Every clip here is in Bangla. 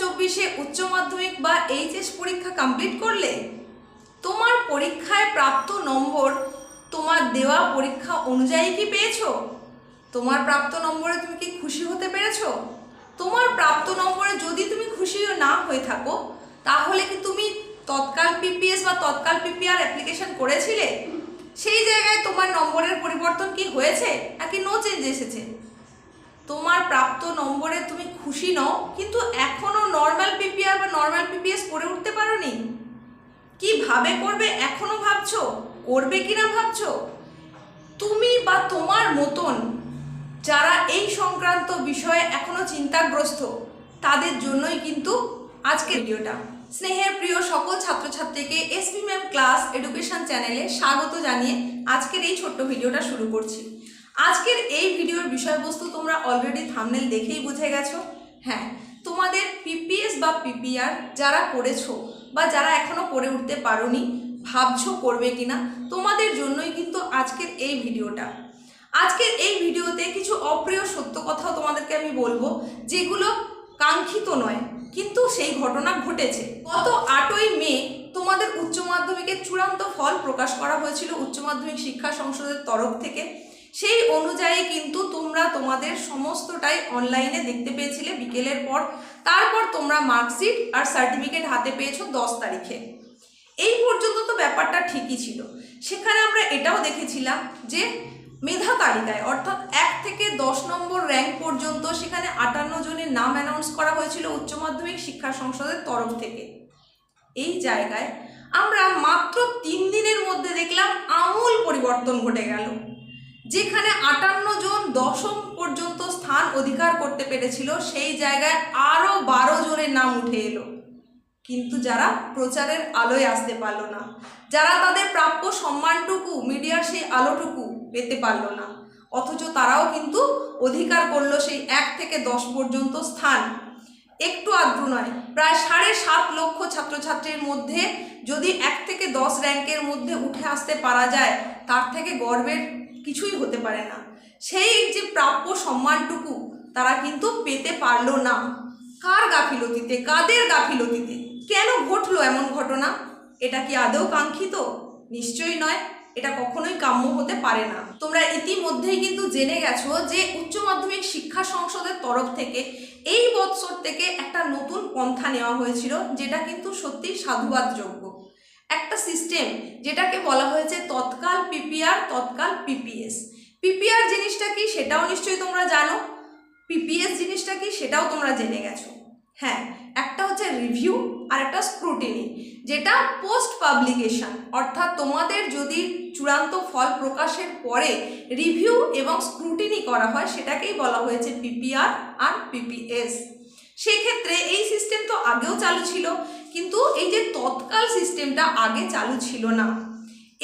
চব্বিশে উচ্চ মাধ্যমিক বা এইচএস পরীক্ষা কমপ্লিট করলে তোমার পরীক্ষায় প্রাপ্ত নম্বর, তোমার দেওয়া পরীক্ষা অনুযায়ী কি পেয়েছ? তোমার প্রাপ্ত নম্বরে তুমি কি খুশি হতে পেরেছ? তোমার প্রাপ্ত নম্বরে যদি তুমি খুশিও না হয়ে থাকো, তাহলে কি তুমি তৎকাল পিপিএস বা তৎকাল পিপিআর অ্যাপ্লিকেশন করেছিলে? সেই জায়গায় তোমার নম্বরের পরিবর্তন কি হয়েছে? নাকি নো চেঞ্জ এসেছে? তোমার প্রাপ্ত নম্বরে তুমি খুশি নও, কিন্তু এখনও নর্মাল পিপিআর বা নর্মাল পিপিএস করে উঠতে পারোনি। কীভাবে করবে এখনও ভাবছ? করবে কিনা ভাবছ? তুমি বা তোমার মতন যারা এই সংক্রান্ত বিষয়ে এখনও চিন্তাগ্রস্ত, তাদের জন্যই কিন্তু আজকের ভিডিওটা। স্নেহের প্রিয় সকল ছাত্রছাত্রীকে এসপি ম্যাম ক্লাস এডুকেশন চ্যানেলে স্বাগত জানিয়ে আজকের এই ছোট্ট ভিডিওটা শুরু করছি। আজকের এই ভিডিওর বিষয়বস্তু তোমরা অলরেডি থামনেল দেখেই বুঝে গেছো। হ্যাঁ তোমাদের পিপিএস বা পিপিআর যারা করেছ বা যারা এখনও করে উঠতে পারোনি, ভাবছ করবে কিনা, তোমাদের জন্যই কিন্তু আজকের এই ভিডিওটা। আজকের এই ভিডিওতে কিছু অপ্রিয় সত্য কথাও তোমাদেরকে আমি বলব, যেগুলো কাঙ্ক্ষিত নয়, কিন্তু সেই ঘটনা ঘটেছে। গত আটই মে তোমাদের উচ্চ মাধ্যমিকের চূড়ান্ত ফল প্রকাশ করা হয়েছিল উচ্চ মাধ্যমিক শিক্ষা সংসদের তরফ থেকে। সেই অনুযায়ী কিন্তু তোমরা তোমাদের সমস্তটাই অনলাইনে দেখতে পেয়েছিলে বিকেলের পর। তারপর তোমরা মার্কশিট আর সার্টিফিকেট হাতে পেয়েছ দশ তারিখে। এই পর্যন্ত তো ব্যাপারটা ঠিকই ছিল। সেখানে আমরা এটাও দেখেছিলাম যে মেধা তালিকায়, অর্থাৎ এক থেকে দশ নম্বর র্যাঙ্ক পর্যন্ত সেখানে আটান্ন জনের নাম অ্যানাউন্স করা হয়েছিল উচ্চ মাধ্যমিক শিক্ষা সংসদের তরফ থেকে। এই জায়গায় আমরা মাত্র তিন দিনের মধ্যে দেখলাম আমূল পরিবর্তন ঘটে গেল। যেখানে আটান্ন জন দশম পর্যন্ত স্থান অধিকার করতে পেরেছিল, সেই জায়গায় আরও বারো জনের নাম উঠে এলো। কিন্তু যারা প্রচারের আলোয় আসতে পারল না, যারা তাদের প্রাপ্য সম্মানটুকু, মিডিয়ার সেই আলোটুকু পেতে পারল না, অথচ তারাও কিন্তু অধিকার করল সেই এক থেকে দশ পর্যন্ত স্থান। একটু আদ্রু নয়, প্রায় সাড়ে সাত লক্ষ ছাত্রছাত্রীর মধ্যে যদি এক থেকে দশ র্যাঙ্কের মধ্যে উঠে আসতে পারা যায়, তার থেকে গর্বের কিছুই হতে পারে না। সেই যে প্রাপ্য সম্মানটুকু তারা কিন্তু পেতে পারল না। কার গাফিলতিতে, কাদের গাফিলতিতে? কেন ঘটলো এমন ঘটনা? এটা কি আদৌ কাঙ্ক্ষিত? নিশ্চয়ই নয়। এটা কখনোই কাম্য হতে পারে না। তোমরা ইতিমধ্যেই কিন্তু জেনে গেছো যে উচ্চ মাধ্যমিক শিক্ষা সংসদের তরফ থেকে এই বৎসর থেকে একটা নতুন পন্থা নেওয়া হয়েছিল, যেটা কিন্তু সত্যিই সাধুবাদযোগ্য। সিস্টেম যেটাকে বলা হয়েছে tatkal PPR tatkal PPS PPR জিনিসটা কি সেটাও নিশ্চয়ই তোমরা জানো। পিপিএস জিনিসটা কি সেটাও তোমরা জেনে গেছো। হ্যাঁ একটা হচ্ছে রিভিউ আর একটা স্ক্রুটিনি যেটা পোস্ট পাবলিকেশন অর্থাৎ তোমাদের যদি চূড়ান্ত ফল প্রকাশের পরে রিভিউ এবং স্ক্রুটিনি করা হয়, সেটাকেই বলা হয়েছে পিপিআর আর পিপিএস সেক্ষেত্রে এই সিস্টেম তো আগেও চালু ছিল। কিন্তু এই যে তৎকাল সিস্টেমটা আগে চালু ছিল না,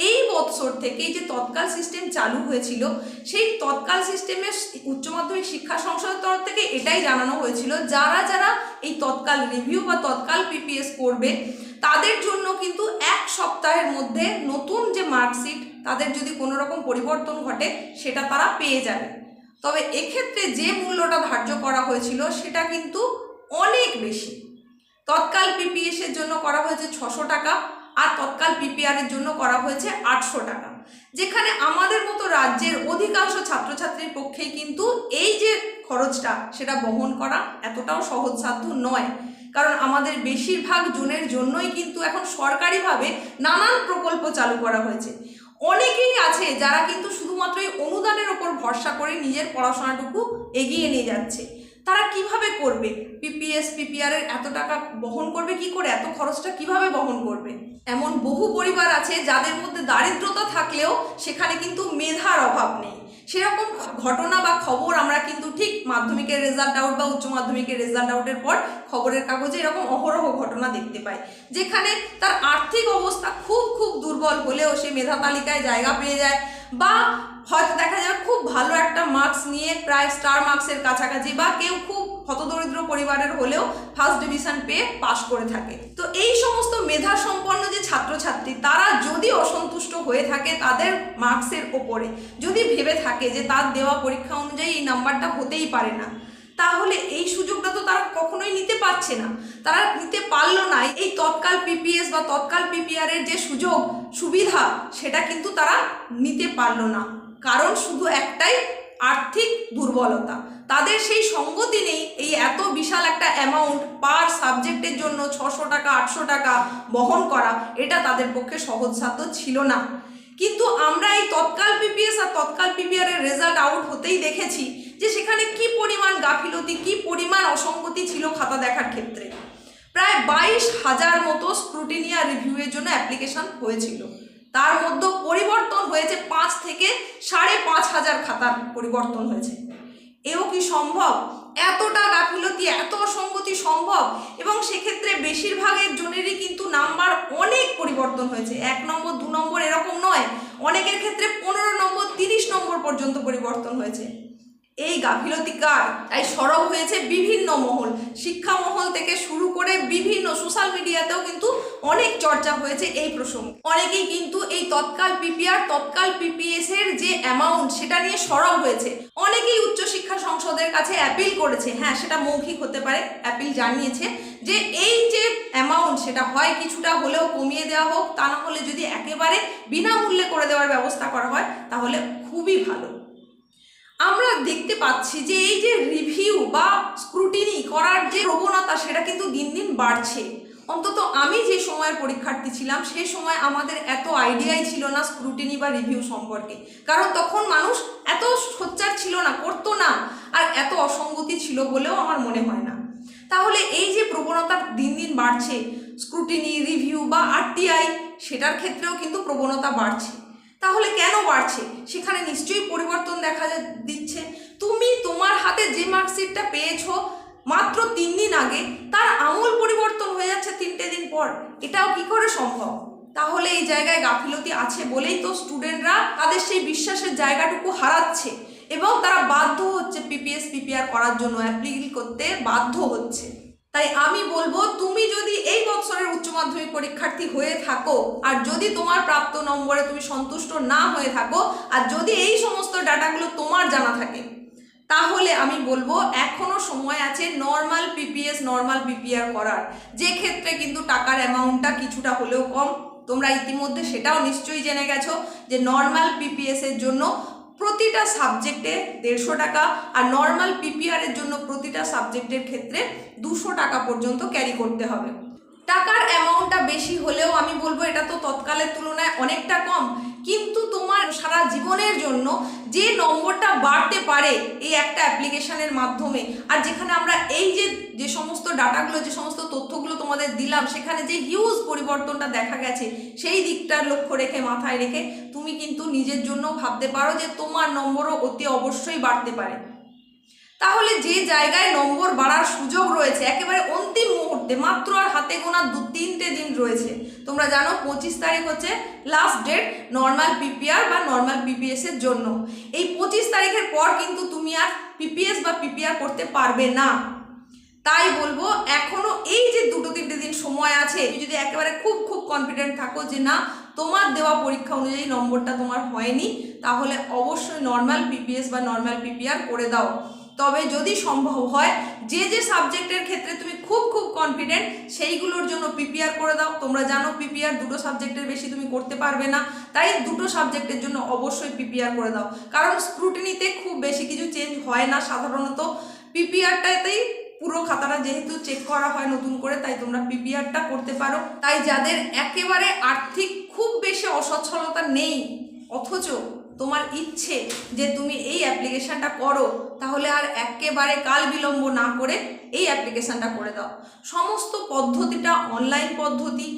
এই বৎসর থেকে যে তৎকাল সিস্টেম চালু হয়েছিল, সেই তৎকাল সিস্টেমে উচ্চ মাধ্যমিক শিক্ষা সংসদের তরফ থেকে এটাই জানানো হয়েছিল, যারা যারা এই তৎকাল রিভিউ বা তৎকাল পিপিএস করবে, তাদের জন্য কিন্তু এক সপ্তাহের মধ্যে নতুন যে মার্কশিট তাদের যদি কোনো রকম পরিবর্তন ঘটে, সেটা তারা পেয়ে যাবে। তবে এক্ষেত্রে যে মূল্যটা ধার্য করা হয়েছিল, সেটা কিন্তু অনেক বেশি। তৎকাল পিপিএস এর জন্য করা হয়েছে ছশো টাকা আর তৎকাল পিপিআর এর জন্য করা হয়েছে আটশো টাকা। যেখানে আমাদের মতো রাজ্যের অধিকাংশ ছাত্রছাত্রীর পক্ষেই কিন্তু এই যে খরচটা, সেটা বহন করা এতটাও সহজসাধ্য নয়। কারণ আমাদের বেশিরভাগ জনের জন্যই কিন্তু এখন সরকারিভাবে নানান প্রকল্প চালু করা হয়েছে। অনেকেই আছে যারা কিন্তু শুধুমাত্র এই অনুদানের ওপর ভরসা করে নিজের পড়াশোনাটুকু এগিয়ে নিয়ে যাচ্ছে। তারা কীভাবে করবে? পিপিএস পিপিআর এর এত টাকা বহন করবে কি করে? এত খরচটা কীভাবে বহন করবে? এমন বহু পরিবার আছে যাদের মধ্যে দারিদ্রতা থাকলেও সেখানে কিন্তু মেধার অভাব নেই। সেরকম ঘটনা বা খবর আমরা কিন্তু ঠিক মাধ্যমিকের রেজাল্ট আউট বা উচ্চ মাধ্যমিকের রেজাল্ট আউটের পর খবরের কাগজে এরকম অহরহ ঘটনা দেখতে পাই। যেখানে তার আর্থিক অবস্থা খুব খুব দুর্বল হলেও সে মেধা তালিকায় জায়গা পেয়ে যায় বা হয়তো দেখা যায় খুব ভালো একটা মার্কস নিয়ে প্রায় স্টার মার্কসের কাছাকাছি বা কেউ খুব হতদরিদ্র পরিবারের হলেও ফার্স্ট ডিভিশন পেয়ে পাশ করে থাকে। তো এই সমস্ত মেধা সম্পন্ন যে ছাত্রছাত্রী, তারা যদি অসন্তুষ্ট হয়ে থাকে তাদের মার্কসের ওপরে, যদি ভেবে থাকে যে তার দেওয়া পরীক্ষা অনুযায়ী এই নাম্বারটা হতেই পারে না, তাহলে এই সুযোগটা তো তারা কখনোই নিতে পারছে না। তারা নিতে পারল না। এই তৎকাল পিপিএস বা তৎকাল পিপিআর এর যে সুযোগ, সুবিধা, সেটা কিন্তু তারা নিতে পারল না। কারণ শুধু একটাই আর্থিক দুর্বলতা। তাদের সেই সঙ্গতি নেই এই এত বিশাল একটা অ্যামাউন্ট পার সাবজেক্টের জন্য ছশো টাকা, আটশো টাকা বহন করা, এটা তাদের পক্ষে সহজসাধ্য ছিল না। কিন্তু আমরা এই তৎকাল পিপিএস আর তৎকাল পিপিআর এর রেজাল্ট আউট হতেই দেখেছি যে সেখানে কি পরিমাণ গাফিলতি, কি পরিমাণ অসঙ্গতি ছিল খাতা দেখার ক্ষেত্রে। প্রায় বাইশ হাজার মতো স্ক্রুটিনিয়া রিভিউয়ের জন্য অ্যাপ্লিকেশন হয়েছিল। তার মধ্যে পরিবর্তন হয়েছে পাঁচ থেকে সাড়ে পাঁচ হাজার খাতার পরিবর্তন হয়েছে। এও কি সম্ভব? এতটা গাফিলতি, এত অসঙ্গতি সম্ভব? এবং সেক্ষেত্রে বেশিরভাগের জনেরই কিন্তু নাম্বার অনেক পরিবর্তন হয়েছে। এক নম্বর, দু নম্বর এরকম নয়। অনেকের ক্ষেত্রে পনেরো নম্বর, তিরিশ নম্বর পর্যন্ত পরিবর্তন হয়েছে। এই গাফিলতি কার তাই সরব হয়েছে বিভিন্ন মহল। শিক্ষা মহল থেকে শুরু করে বিভিন্ন সোশ্যাল মিডিয়াতেও কিন্তু অনেক চর্চা হয়েছে এই প্রসঙ্গে। অনেকেই কিন্তু এই তৎকাল পিপিআর তৎকাল পিপিএস এর যে অ্যামাউন্ট সেটা নিয়ে সরব হয়েছে। অনেকেই উচ্চশিক্ষা সংসদের কাছে অ্যাপিল করেছে। হ্যাঁ সেটা মৌখিক হতে পারে অ্যাপিল জানিয়েছে যে এই যে অ্যামাউন্ট সেটা হয় কিছুটা হলেও কমিয়ে দেওয়া হোক, তা না হলে যদি একেবারে বিনামূল্যে করে দেওয়ার ব্যবস্থা করা হয়, তাহলে খুবই ভালো। আমরা দেখতে পাচ্ছি যে এই যে রিভিউ বা স্ক্রুটিনি করার যে প্রবণতা, সেটা কিন্তু দিন দিন বাড়ছে। অন্তত আমি যে সময়ের পরীক্ষার্থী ছিলাম, সে সময় আমাদের এত আইডিয়াই ছিল না স্ক্রুটিনি বা রিভিউ সম্পর্কে। কারণ তখন মানুষ এত সোচ্চার ছিল না, করতো না, আর এত অসঙ্গতি ছিল বলেও আমার মনে হয় না। তাহলে এই যে প্রবণতা দিন দিন বাড়ছে স্ক্রুটিনি রিভিউ বা আরটিআই সেটার ক্ষেত্রেও কিন্তু প্রবণতা বাড়ছে। তাহলে কেন বাড়ছে? সেখানে নিশ্চয়ই পরিবর্তন দেখা দিচ্ছে। তুমি তোমার হাতে যে মার্কশিটটা পেয়েছ মাত্র তিন দিন আগে, তার আমূল পরিবর্তন হয়ে যাচ্ছে তিনটে দিন পর। এটাও কি করে সম্ভব? তাহলে এই জায়গায় গাফিলতি আছে বলেই তো স্টুডেন্টরা তাদের সেই বিশ্বাসের জায়গাটুকু হারাচ্ছে এবং তারা বাধ্য হচ্ছে পিপিএস পিপিআর করার জন্য। অ্যাপ্লিকেল করতে বাধ্য হচ্ছে। তাই আমি বলব, তুমি যদি এই বছরের উচ্চ মাধ্যমিক পরীক্ষার্থী হয়ে থাকো, আর যদি তোমার প্রাপ্ত নম্বরে তুমি সন্তুষ্ট না হয়ে থাকো, আর যদি এই সমস্ত ডাটাগুলো তোমার জানা থাকে, তাহলে আমি বলব এখনও সময় আছে নর্মাল পিপিএস নর্মাল পিপিআর করার। যে ক্ষেত্রে কিন্তু টাকার অ্যামাউন্টটা কিছুটা হলেও কম। তোমরা ইতিমধ্যে সেটাও নিশ্চয়ই জেনে গেছো যে নর্মাল পিপিএস এর জন্য প্রতিটা সাবজেক্টে দেড়শো টাকা আর নর্মাল পিপিআর এর জন্য প্রতিটা সাবজেক্টের ক্ষেত্রে দুশো টাকা পর্যন্ত ক্যারি করতে হবে। টাকার অ্যামাউন্টটা বেশি হলেও আমি বলব এটা তো তৎকালের তুলনায় অনেকটা কম। কিন্তু তোমার সারা জীবনের জন্য যে নম্বরটা বাড়তে পারে এই একটা অ্যাপ্লিকেশনের মাধ্যমে, আর যেখানে আমরা এই যে যে সমস্ত ডাটাগুলো যে সমস্ত তথ্যগুলো তোমাদের দিলাম, সেখানে যে হিউজ পরিবর্তনটা দেখা গেছে, সেই দিকটার লক্ষ্য রেখে, মাথায় রেখে তুমি কিন্তু নিজের জন্য ভাবতে পারো যে তোমার নম্বরও অতি অবশ্যই বাড়তে পারে। তাহলে যে জায়গায় নম্বর বাড়ার সুযোগ রয়েছে, একেবারে অন্তিম মুহূর্তে, মাত্র আর হাতে গোনা দু তিনটে দিন রয়েছে। তোমরা জানো, পঁচিশ তারিখ হচ্ছে লাস্ট ডেট নর্মাল পিপিআর বা নর্মাল পিপিএস এর জন্য। এই পঁচিশ তারিখের পর কিন্তু তুমি আর পিপিএস বা পিপিআর করতে পারবে না। তাই বলব, এখনও এই যে দুটো তিনটে দিন সময় আছে, তুমি যদি একেবারে খুব খুব কনফিডেন্ট থাকো যে না, তোমার দেওয়া পরীক্ষা অনুযায়ী নম্বরটা তোমার হয়নি, তাহলে অবশ্যই নর্মাল পিপিএস বা নর্মাল পিপিআর করে দাও। তবে যদি সম্ভব হয়, যে যে সাবজেক্টের ক্ষেত্রে তুমি খুব খুব কনফিডেন্ট সেইগুলোর জন্য পিপিআর করে দাও। তোমরা জানো পিপিআর দুটো সাবজেক্টের বেশি তুমি করতে পারবে না, তাই দুটো সাবজেক্টের জন্য অবশ্যই পিপিআর করে দাও। কারণ স্ক্রুটিনিতে খুব বেশি কিছু চেঞ্জ হয় না সাধারণত। পিপিআরটাতেই পুরো খাতাটা যেহেতু চেক করা হয় নতুন করে, তাই তোমরা পিপিআরটা করতে পারো। তাই যাদের একেবারে আর্থিক খুব বেশি অসচ্ছলতা নেই, অথচ তোমার ইচ্ছে যে তুমি এই অ্যাপ্লিকেশনটা করো, তাহলে আর একেবারে কাল বিলম্ব না করে এই অ্যাপ্লিকেশনটা করে দাও। সমস্ত পদ্ধতিটা অনলাইন পদ্ধতি,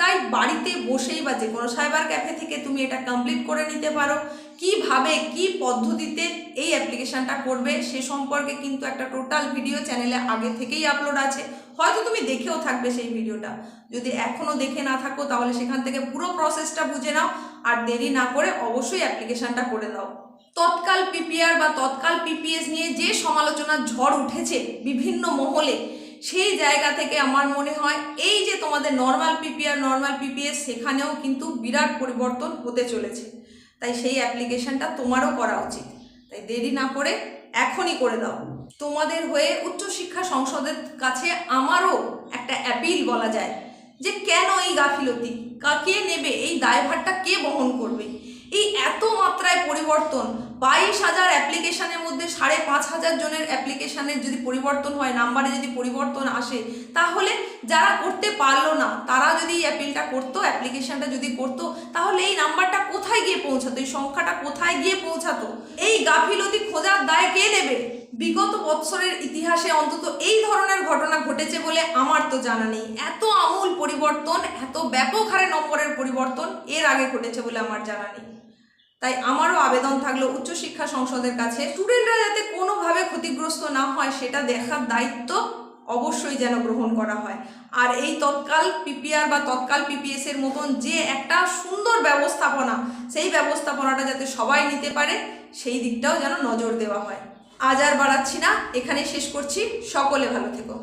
তাই বাড়িতে বসেই বা যে কোনো সাইবার ক্যাফে থেকে তুমি এটা কমপ্লিট করে নিতে পারো। কীভাবে, কি পদ্ধতিতে এই অ্যাপ্লিকেশনটা করবে, সে সম্পর্কে কিন্তু একটা টোটাল ভিডিও চ্যানেলে আগে থেকেই আপলোড আছে। হয়তো তুমি দেখেও থাকবে সেই ভিডিওটা যদি এখনও দেখে না থাকো, তাহলে সেখান থেকে পুরো প্রসেসটা বুঝে নাও। আর দেরি না করে অবশ্যই অ্যাপ্লিকেশনটা করে দাও। তৎকাল পিপিআর বা তৎকাল পিপিএস নিয়ে যে সমালোচনার ঝড় উঠেছে বিভিন্ন মহলে, সেই জায়গা থেকে আমার মনে হয় এই যে তোমাদের নর্মাল পিপিআর নর্মাল পিপিএস সেখানেও কিন্তু বিরাট পরিবর্তন হতে চলেছে। তাই সেই অ্যাপ্লিকেশনটা তোমারও করা উচিত। তাই দেরি না করে এখনই করে দাও। তোমাদের হয়ে উচ্চশিক্ষা সংসদের কাছে আমারও একটা অ্যাপিল বলা যায়। যে কেন এই গাফিলতি? কাকে নেবে? এই দায়ভারটা কে বহন করবে? এই এত মাত্রায় পরিবর্তন বাইশ হাজার অ্যাপ্লিকেশনের মধ্যে সাড়ে পাঁচ হাজার জনের অ্যাপ্লিকেশনের যদি পরিবর্তন হয়, নাম্বারে যদি পরিবর্তন আসে, তাহলে যারা করতে পারল না, তারা যদি এই অ্যাপিলটা করতো অ্যাপ্লিকেশনটা যদি করতো, তাহলে এই নাম্বারটা কোথায় গিয়ে পৌঁছাতো, এই সংখ্যাটা কোথায় গিয়ে পৌঁছাতো? এই গাফিলতি খোঁজার দায় কে নেবে? বিগত বৎসরের ইতিহাসে অন্তত এই ধরনের ঘটনা ঘটেছে বলে আমার তো জানা নেই। এত আমূল পরিবর্তন, এত ব্যাপক হারে নম্বরের পরিবর্তন এর আগে ঘটেছে বলে আমার জানা নেই। তাই আমারও আবেদন থাকল উচ্চশিক্ষা সংসদের কাছে। স্টুডেন্টরা যাতে কোনোভাবে ক্ষতিগ্রস্ত না হয়, সেটা দেখার দায়িত্ব অবশ্যই যেন গ্রহণ করা হয়। আর এই তৎকাল পিপিআর বা তৎকাল পিপিএস এর মতন যে একটা সুন্দর ব্যবস্থাপনা, সেই ব্যবস্থাপনাটা যাতে সবাই নিতে পারে, সেই দিকটাও যেন নজর দেওয়া হয়। আজ আর বাড়াচ্ছি না এখানে শেষ করছি। সকলে ভালো থেকো।